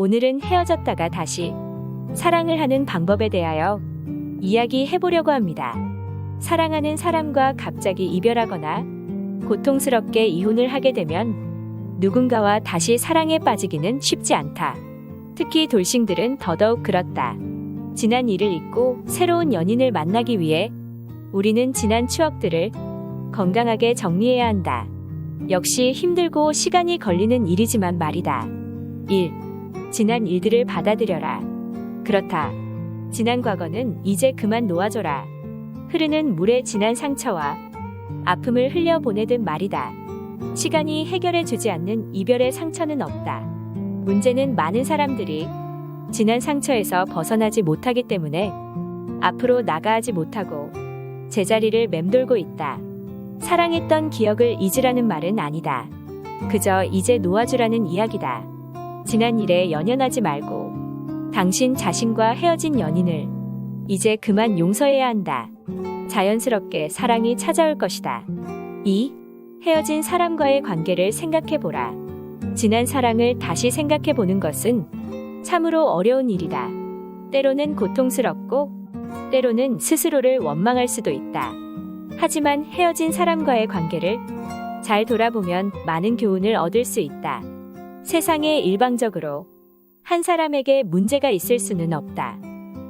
오늘은 헤어졌다가 다시 사랑을 하는 방법에 대하여 이야기해 보려고 합니다. 사랑하는 사람과 갑자기 이별하거나 고통스럽게 이혼을 하게 되면 누군가와 다시 사랑에 빠지기는 쉽지 않다. 특히 돌싱들은 더더욱 그렇다. 지난 일을 잊고 새로운 연인을 만나기 위해 우리는 지난 추억들을 건강하게 정리해야 한다. 역시 힘들고 시간이 걸리는 일이지만 말이다. 1. 지난 일들을 받아들여라. 그렇다. 지난 과거는 이제 그만 놓아줘라. 흐르는 물에 지난 상처와 아픔을 흘려보내듯 말이다. 시간이 해결해 주지 않는 이별의 상처는 없다. 문제는 많은 사람들이 지난 상처에서 벗어나지 못하기 때문에 앞으로 나가지 못하고 제자리를 맴돌고 있다. 사랑했던 기억을 잊으라는 말은 아니다. 그저 이제 놓아주라는 이야기다. 지난 일에 연연하지 말고 당신 자신과 헤어진 연인을 이제 그만 용서해야 한다. 자연스럽게 사랑이 찾아올 것이다. 2. 헤어진 사람과의 관계를 생각해보라. 지난 사랑을 다시 생각해보는 것은 참으로 어려운 일이다. 때로는 고통스럽고, 때로는 스스로를 원망할 수도 있다. 하지만 헤어진 사람과의 관계를 잘 돌아보면 많은 교훈을 얻을 수 있다. 세상에 일방적으로 한 사람에게 문제가 있을 수는 없다.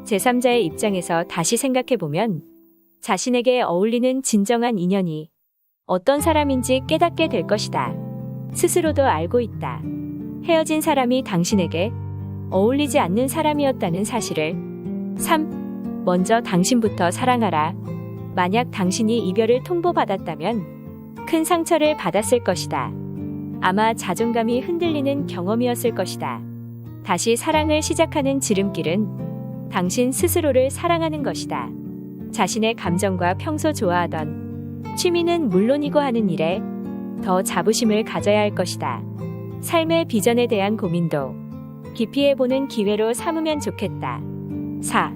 제3자의 입장에서 다시 생각해보면 자신에게 어울리는 진정한 인연이 어떤 사람인지 깨닫게 될 것이다. 스스로도 알고 있다. 헤어진 사람이 당신에게 어울리지 않는 사람이었다는 사실을 3. 먼저 당신부터 사랑하라. 만약 당신이 이별을 통보받았다면 큰 상처를 받았을 것이다. 아마 자존감이 흔들리는 경험이었을 것이다. 다시 사랑을 시작하는 지름길은 당신 스스로를 사랑하는 것이다. 자신의 감정과 평소 좋아하던 취미는 물론이고 하는 일에 더 자부심을 가져야 할 것이다. 삶의 비전에 대한 고민도 깊이 해보는 기회로 삼으면 좋겠다. 4.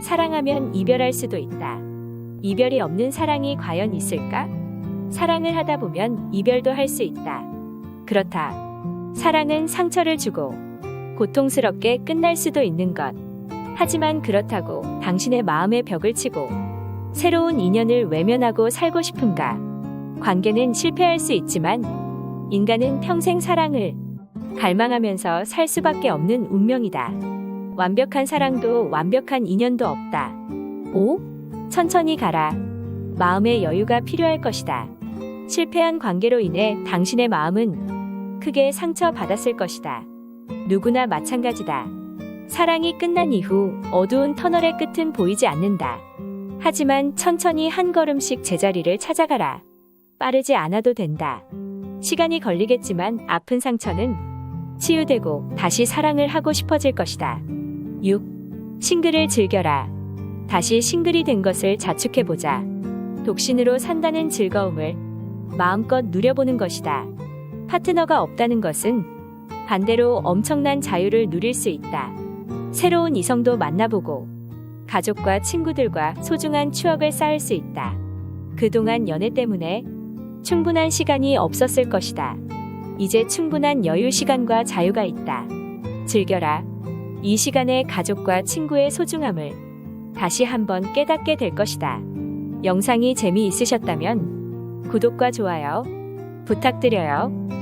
사랑하면 이별할 수도 있다. 이별이 없는 사랑이 과연 있을까? 사랑을 하다 보면 이별도 할 수 있다. 그렇다. 사랑은 상처를 주고 고통스럽게 끝날 수도 있는 것. 하지만 그렇다고 당신의 마음의 벽을 치고 새로운 인연을 외면하고 살고 싶은가? 관계는 실패할 수 있지만 인간은 평생 사랑을 갈망하면서 살 수밖에 없는 운명이다. 완벽한 사랑도 완벽한 인연도 없다. 5. 천천히 가라. 마음의 여유가 필요할 것이다. 실패한 관계로 인해 당신의 마음은 크게 상처받았을 것이다. 누구나 마찬가지다. 사랑이 끝난 이후 어두운 터널의 끝은 보이지 않는다. 하지만 천천히 한 걸음씩 제자리를 찾아가라. 빠르지 않아도 된다. 시간이 걸리겠지만 아픈 상처는 치유되고 다시 사랑을 하고 싶어질 것이다. 6. 싱글을 즐겨라. 다시 싱글이 된 것을 자축해보자. 독신으로 산다는 즐거움을 마음껏 누려보는 것이다. 파트너가 없다는 것은 반대로 엄청난 자유를 누릴 수 있다. 새로운 이성도 만나보고 가족과 친구들과 소중한 추억을 쌓을 수 있다. 그동안 연애 때문에 충분한 시간이 없었을 것이다. 이제 충분한 여유 시간과 자유가 있다. 즐겨라. 이 시간에 가족과 친구의 소중함을 다시 한번 깨닫게 될 것이다. 영상이 재미있으셨다면 구독과 좋아요 부탁드려요.